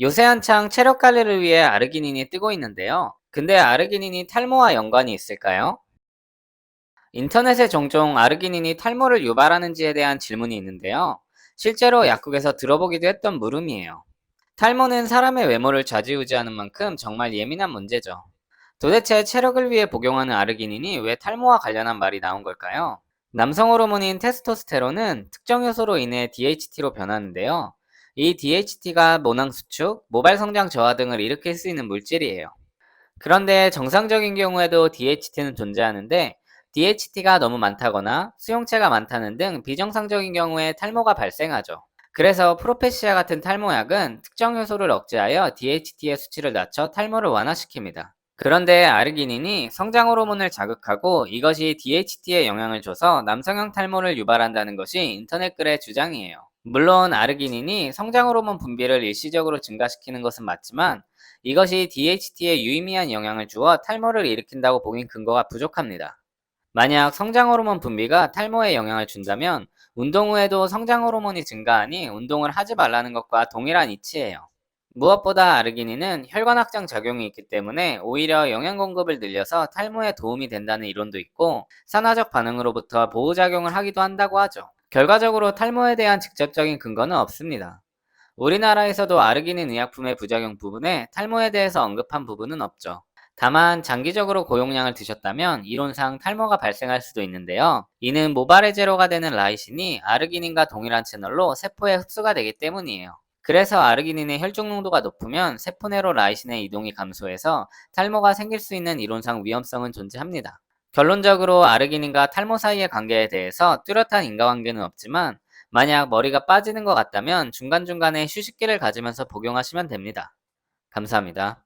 요새 한창 체력 관리를 위해 아르기닌이 뜨고 있는데요. 근데 아르기닌이 탈모와 연관이 있을까요? 인터넷에 종종 아르기닌이 탈모를 유발하는지에 대한 질문이 있는데요. 실제로 약국에서 들어보기도 했던 물음이에요. 탈모는 사람의 외모를 좌지우지하는 만큼 정말 예민한 문제죠. 도대체 체력을 위해 복용하는 아르기닌이 왜 탈모와 관련한 말이 나온 걸까요? 남성 호르몬인 테스토스테론은 특정 요소로 인해 DHT로 변하는데요. 이 DHT가 모낭 수축, 모발 성장 저하 등을 일으킬 수 있는 물질이에요. 그런데 정상적인 경우에도 DHT는 존재하는데 DHT가 너무 많다거나 수용체가 많다는 등 비정상적인 경우에 탈모가 발생하죠. 그래서 프로페시아 같은 탈모약은 특정 요소를 억제하여 DHT의 수치를 낮춰 탈모를 완화시킵니다. 그런데 아르기닌이 성장 호르몬을 자극하고 이것이 DHT에 영향을 줘서 남성형 탈모를 유발한다는 것이 인터넷 글의 주장이에요. 물론 아르기닌이 성장 호르몬 분비를 일시적으로 증가시키는 것은 맞지만 이것이 DHT에 유의미한 영향을 주어 탈모를 일으킨다고 보긴 근거가 부족합니다. 만약 성장 호르몬 분비가 탈모에 영향을 준다면 운동 후에도 성장 호르몬이 증가하니 운동을 하지 말라는 것과 동일한 이치예요. 무엇보다 아르기닌은 혈관 확장 작용이 있기 때문에 오히려 영양 공급을 늘려서 탈모에 도움이 된다는 이론도 있고 산화적 반응으로부터 보호 작용을 하기도 한다고 하죠. 결과적으로 탈모에 대한 직접적인 근거는 없습니다. 우리나라에서도 아르기닌 의약품의 부작용 부분에 탈모에 대해서 언급한 부분은 없죠. 다만 장기적으로 고용량을 드셨다면 이론상 탈모가 발생할 수도 있는데요. 이는 모발의 제로가 되는 라이신이 아르기닌과 동일한 채널로 세포에 흡수가 되기 때문이에요. 그래서 아르기닌의 혈중 농도가 높으면 세포 내로 라이신의 이동이 감소해서 탈모가 생길 수 있는 이론상 위험성은 존재합니다. 결론적으로 아르기닌과 탈모 사이의 관계에 대해서 뚜렷한 인과관계는 없지만 만약 머리가 빠지는 것 같다면 중간중간에 휴식기를 가지면서 복용하시면 됩니다. 감사합니다.